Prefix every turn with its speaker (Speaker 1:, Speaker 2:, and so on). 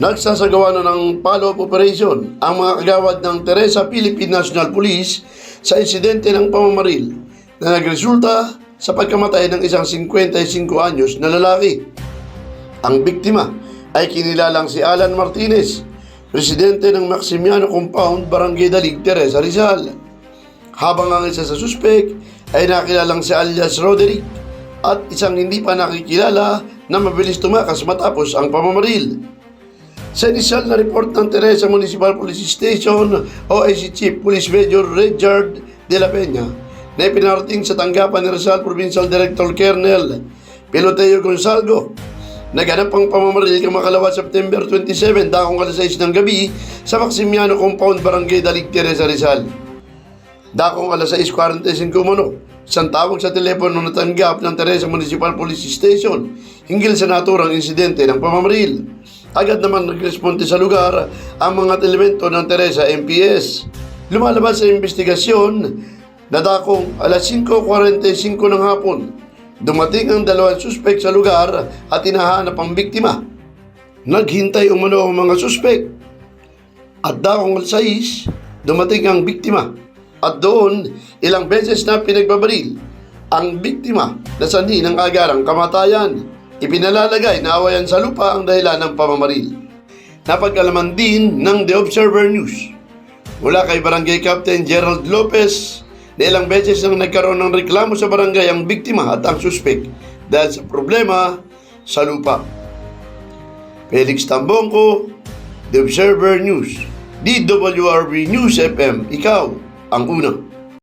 Speaker 1: Nagsasagawa na ng follow-up operation ang mga kagawad ng Teresa Philippine National Police sa insidente ng pamamaril na nagresulta sa pagkamatay ng isang 55 anyos na lalaki. Ang biktima ay kinilalang si Alan Martinez, presidente ng Maximiano Compound, Barangay Dalig, Teresa Rizal. Habang ang isa sa suspek ay nakilalang si alias Roderick at isang hindi pa nakikilala na mabilis tumakas matapos ang pamamaril. Sa inisyal na report ng Teresa Municipal Police Station, OIC Chief Police Major Richard De La Peña, na ipinarating sa tanggapan ni Rizal Provincial Director Colonel Piloteo Gonzalgo, Naganap ang pamamaril kang makalawa September 27, dakong alas 6 ng gabi sa Maximiano Compound, Barangay Dalig, Teresa Rizal. Dakong alas 6.45 umano, isang tawag sa telepono na tanggap ng Teresa Municipal Police Station hinggil sa naturang insidente ng pamamaril. Agad naman nagresponde sa lugar ang mga elemento ng Teresa MPS. Lumalabas sa investigasyon na dakong alas 5.45 ng hapon, dumating ang dalawang suspek sa lugar at hinahanap ang biktima. Naghintay umano ang mga suspek at dakong alas 6, dumating ang biktima. At doon, ilang beses na pinagbabaril ang biktima na sanhi ng agarang kamatayan. Ipinalalagay na awayan sa lupa ang dahilan ng pamamaril. Napag-alaman din ng The Observer News mula kay Barangay Captain Gerald Lopez na ilang beses nang nagkaroon ng reklamo sa barangay ang biktima at ang suspek dahil sa problema sa lupa. Felix Tambongko, The Observer News, DWRB News FM, ikaw ang una.